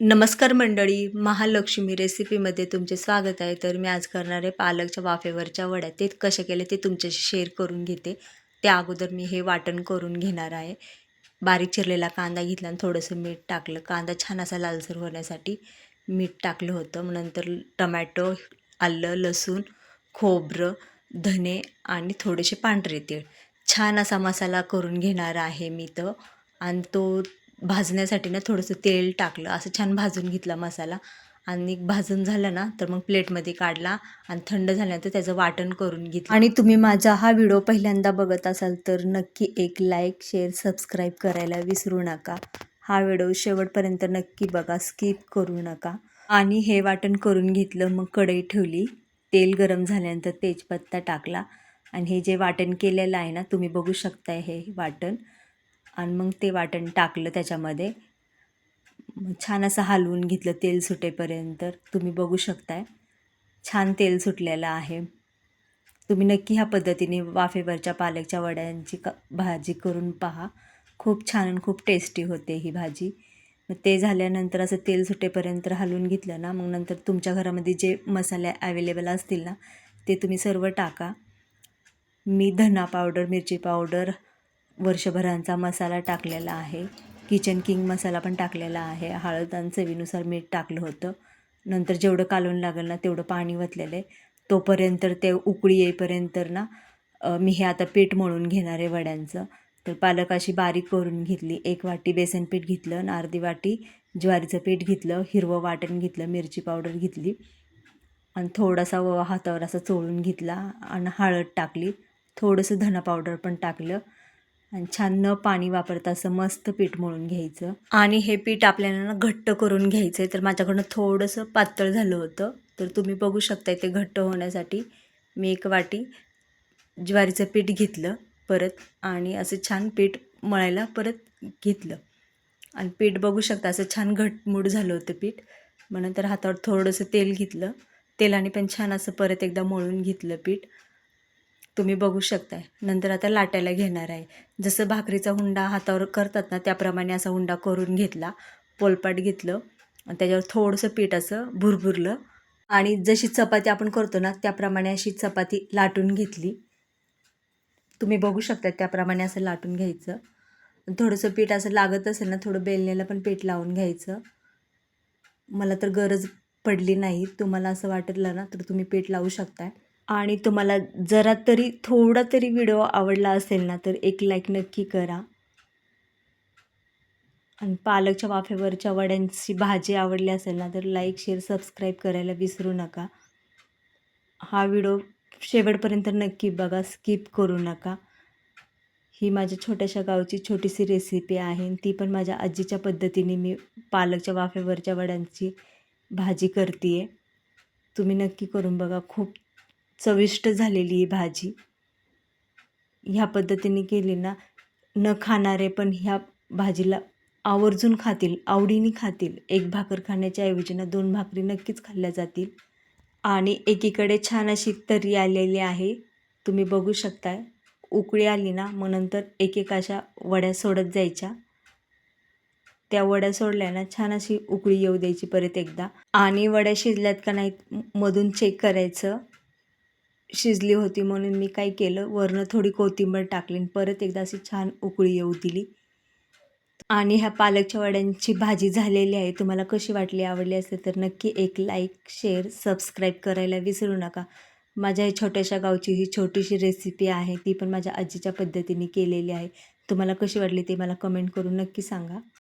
नमस्कार मंडळी महालक्ष्मी रेसिपीमध्ये तुमचे स्वागत आहे. तर मी आज करणार आहे पालकच्या वाफेवरच्या वड्या. ते कसे केले ते तुमच्याशी शेअर करून घेते. त्या अगोदर मी हे वाटण करून घेणार आहे. बारीक चिरलेला कांदा घेतला आणि थोडंसं मीठ टाकलं. कांदा छान असा लालसर होण्यासाठी मीठ टाकलं होतं. मग नंतर टमॅटो आलं लसूण खोबरं धने आणि थोडेसे पांढरे तीळ. छान असा मसाला करून घेणार आहे मी तर. आणि तो भाजण्यासाठी ना थोडंसं तेल टाकलं असं छान भाजून घेतला मसाला. आणि भाजून झालं ना तर मग प्लेटमध्ये काढला आणि थंड झाल्यानंतर त्याचं वाटण करून घेतलं. आणि तुम्ही माझा हा व्हिडिओ पहिल्यांदा बघत असाल तर नक्की एक लाईक शेअर सबस्क्राईब करायला विसरू नका. हा व्हिडिओ शेवटपर्यंत नक्की बघा स्किप करू नका. आणि हे वाटण करून घेतलं मग कढई ठेवली. तेल गरम झाल्यानंतर तेजपत्ता टाकला. आणि हे जे वाटण केलेलं आहे ना तुम्ही बघू शकताय हे वाटण. आणि मग ते वाटण टाकलं त्याच्यामध्ये. मग छान असं हलवून घेतलं तेल सुटेपर्यंत. तुम्ही बघू शकताय. छान तेल सुटलेलं आहे. तुम्ही नक्की ह्या पद्धतीने वाफेवरच्या पालकच्या वड्यांची क भाजी करून पहा. खूप छान आणि खूप टेस्टी होते ही भाजी. मग ते झाल्यानंतर असं तेल सुटेपर्यंत हलवून घेतलं ना मग नंतर तुमच्या घरामध्ये जे मसाले ॲवेलेबल असतील ना ते तुम्ही सर्व टाका. मी धना पावडर मिरची पावडर वर्षभरांचा मसाला टाकलेला आहे. किचन किंग मसाला पण टाकलेला आहे. हळद आणि चवीनुसार मीठ टाकलं होतं. नंतर जेवढं कालवून लागेल ना तेवढं पाणी वतलेलं आहे. तोपर्यंत ते उकळी येईपर्यंत ना मी हे आता पीठ मळून घेणार आहे वड्यांचं. तर पालक अशी बारीक करून घेतली. एक वाटी बेसन पीठ घेतलं आणि अर्धी वाटी ज्वारीचं पीठ घेतलं. हिरवं वाटण घेतलं. मिरची पावडर घेतली. आणि थोडासा व हातावर असा चोळून घेतला आणि हळद टाकली. थोडंसं धना पावडर पण टाकलं. आणि छान न पाणी वापरता असं मस्त पीठ मळून घ्यायचं. आणि हे पीठ आपल्याला ना घट्ट करून घ्यायचं आहे तर माझ्याकडनं थोडंसं पातळ झालं होतं. तर तुम्ही बघू शकता ते घट्ट होण्यासाठी मी एक वाटी ज्वारीचं पीठ घेतलं परत आणि असं छान पीठ मळायला परत घेतलं. आणि पीठ बघू शकता असं छान घटमूड झालं होतं पीठ. मग नंतर हातावर थोडंसं तेल घेतलं. तेलाने पण छान असं परत एकदा मळून घेतलं पीठ. तुम्ही बघू शकताय. नंतर आता लाटायला घेणार आहे. जसं भाकरीचा हुंडा हातावर करतात ना त्याप्रमाणे असा हुंडा करून घेतला. पोलपाट घेतलं. आणि त्याच्यावर थोडंसं पीठ असं भुरभुरलं. आणि जशी चपाती आपण करतो ना त्याप्रमाणे अशी चपाती लाटून घेतली. तुम्ही बघू शकता त्याप्रमाणे असं लाटून घ्यायचं. थोडंसं पीठ असं लागत असेल ना थोडं बेलण्याला पण पीठ लावून घ्यायचं. मला तर गरज पडली नाही. तुम्हाला असं वाटलं ना तर तुम्ही पीठ लावू शकताय. आणि तुम्हाला जरा तरी थोडा तरी व्हिडिओ आवडला असेल ना तर एक लाईक नक्की करा. आणि पालकच्या वाफेवरच्या वड्यांची भाजी आवडली असेल ना तर लाईक शेअर सबस्क्राईब करायला विसरू नका. हा व्हिडिओ शेवटपर्यंत नक्की बघा स्किप करू नका. ही माझ्या छोट्याशा गावची छोटीशी रेसिपी आहे. ती पण माझ्या आजीच्या पद्धतीने मी पालकच्या वाफेवरच्या वड्यांची भाजी करते आहे तुम्ही नक्की करून बघा. खूप चविष्ट झालेली ही भाजी. ह्या पद्धतीने केली ना न खाणारे पण ह्या भाजीला आवर्जून खातील आवडीने खातील. एक भाकर खाण्याच्या ऐवजी ना दोन भाकरी नक्कीच खाल्ल्या जातील. आणि एकीकडे छान अशी तरी आलेली आहे. तुम्ही बघू शकताय. उकळी आली ना मग नंतर एक एक अशा वड्या सोडत जायच्या. त्या वड्या सोडल्या ना छान अशी उकळी येऊ द्यायची परत एकदा. आणि वड्या शिजल्यात का नाहीत मधून चेक करायचं. शिजली होती म्हणून मी काय केलं वरनं थोडी कोथिंबीर टाकली परत एकदा अशी छान उकळी येऊ दिली. आणि ह्या पालकच्या वड्यांची भाजी झालेली आहे. तुम्हाला कशी वाटली आवडली असेल तर नक्की एक लाईक शेअर सबस्क्राईब करायला विसरू नका. माझ्या ही छोट्याशा गावची ही छोटीशी रेसिपी आहे. ती पण माझ्या आजीच्या पद्धतीने केलेली आहे. तुम्हाला कशी वाटली ते मला कमेंट करून नक्की सांगा.